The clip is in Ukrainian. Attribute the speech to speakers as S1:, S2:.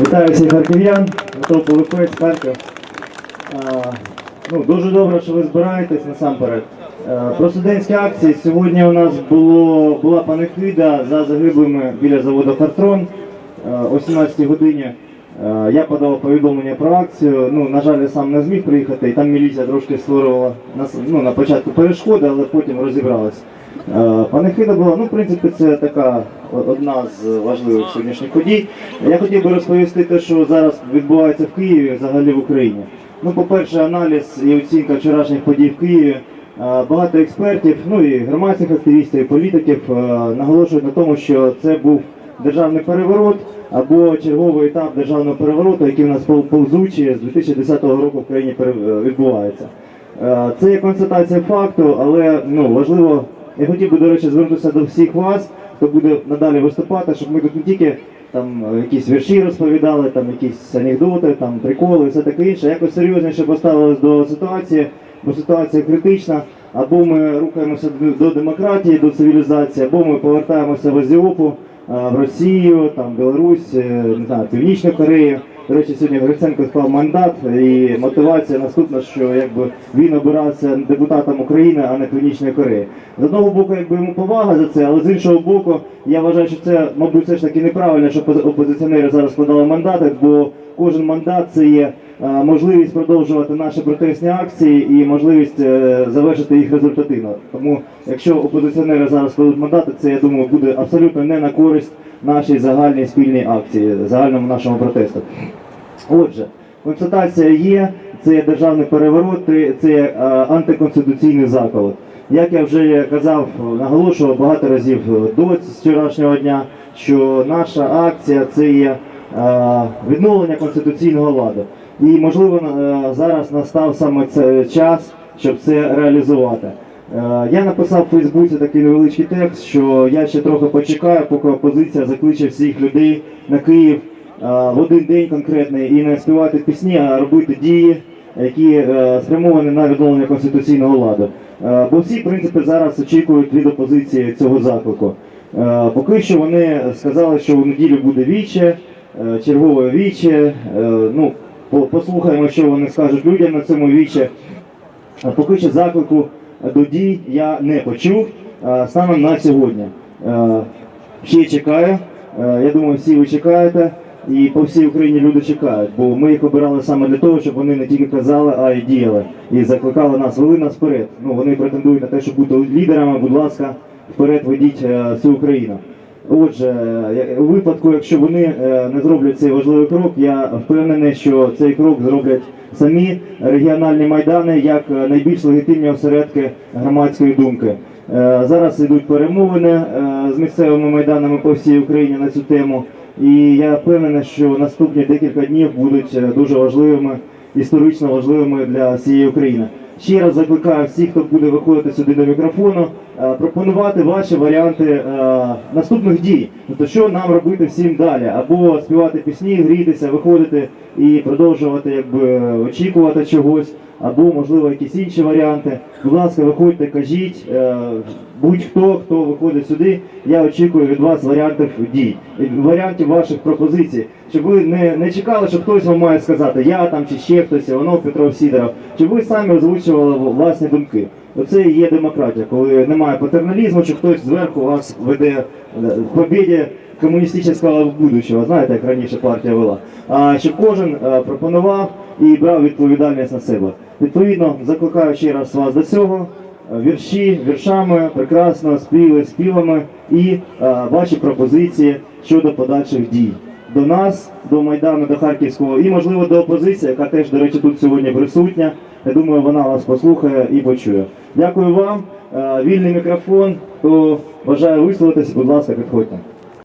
S1: Вітаю всіх харків'ян, Готов Полипець, Харків. Ну, дуже добре, що ви збираєтесь насамперед. Про студентські акції сьогодні у нас було, була панихида за загиблими біля заводу Хартрон о 17 годині. Я подав повідомлення про акцію. Ну, на жаль, я сам не зміг приїхати, і там міліція трошки створювала на, ну, на початку перешкоди, але потім розібралась. Е, Панихида була, ну, в принципі, це така одна з важливих сьогоднішніх подій. Я хотів би розповісти те, що зараз відбувається в Києві, взагалі в Україні. Ну, по-перше, аналіз і оцінка вчорашніх подій в Києві. Е, Багато експертів, ну і громадських активістів, і політиків е, наголошують на тому, що це був державний переворот або черговий етап державного перевороту, який в нас повзучий з 2010 року в країні відбувається. Це є констатація факту, але ну важливо. Я хотів би, до речі, звернутися до всіх вас, хто буде надалі виступати, щоб ми тут не тільки там якісь вірші розповідали, там якісь анекдоти, там приколи, все таке інше. Якось серйозніше поставились до ситуації, бо ситуація критична. Або ми рухаємося до- демократії, до цивілізації, або ми повертаємося в Азіопу, в Росію, там Білорусь, е, не знаю, Північну Корею. До речі, сьогодні Гриценко склав мандат, і мотивація наступна, що якби він обирався депутатом України, а не Північної Кореї. З одного боку, якби йому повага за це, але з іншого боку, я вважаю, що це, мабуть, все ж таки неправильно, що опозиціонери зараз складали мандати, бо кожен мандат це є можливість продовжувати наші протестні акції і можливість е, завершити їх результативно. Тому, якщо опозиціонери зараз складуть мандати, це я думаю буде абсолютно не на користь нашій загальній спільній акції, загальному нашому протесту. Отже, констатація є, це є державний переворот, це- е, антиконституційний заколот. Як я вже казав, наголошував багато разів до вчорашнього дня, що наша акція це є е, відновлення конституційного ладу. І можливо е, зараз настав саме цей час, щоб це реалізувати. Е, Я написав у Фейсбуці такий невеличкий текст, що я ще трохи почекаю, поки опозиція закличе всіх людей на Київ е, в один день конкретний і не співати пісні, а робити дії, які спрямовані на відновлення конституційного ладу. Бо всі, в принципі, зараз очікують від опозиції цього заклику. Поки що вони сказали, що в неділю буде віче, чергове віче. Ну, послухаємо, що вони скажуть людям на цьому віче. Поки що заклику до дій я не почув е, станом на сьогодні. Ще чекаю. Я думаю, всі ви чекаєте. І по всій Україні люди чекають, бо ми їх обирали саме для того, щоб вони не тільки казали, а й діяли. І закликали нас, вели нас вперед. Ну вони претендують на те, щоб бути лідерами. Будь ласка, вперед ведіть е, всю Україну. Отже, у випадку, якщо вони е, не зроблять цей важливий крок, я впевнений, що цей крок зроблять самі регіональні майдани як е, найбільш легітимні осередки громадської думки. Е, Зараз йдуть перемовини з місцевими майданами по всій Україні на цю тему, і я впевнений, що наступні декілька днів будуть дуже важливими, історично важливими для всієї України. Ще раз закликаю всіх, хто буде виходити сюди до мікрофону, е, пропонувати ваші варіанти е, наступних дій. Тобто, що нам робити всім далі, або співати пісні, грітися, виходити і продовжувати якби очікувати чогось, або можливо якісь інші варіанти. Будь ласка, виходьте, кажіть. е, Будь-хто, хто виходить сюди, я очікую від вас варіантів дій, варіантів ваших пропозицій, щоб ви не, не чекали, що хтось вам має сказати, я там чи ще хтось, Іванов, Петров, Сідоров, щоб ви самі озвучували власні думки. Оце і є демократія, коли немає патерналізму, чи хтось зверху вас веде е, в побіді комуністичного будущого, знаєте, як раніше партія вела. А щоб кожен е, пропонував і брав відповідальність на себе. Відповідно, закликаю ще раз вас до цього. Е, Вірші віршами, прекрасно, співи співами і е, ваші пропозиції щодо подальших дій. До нас, до Майдану, до Харківського і, можливо, до опозиції, яка теж, до речі, тут сьогодні присутня. Я думаю, вона вас послухає і почує. Дякую вам. Е, Вільний мікрофон. Хто бажає висловитися, будь ласка, підходьте.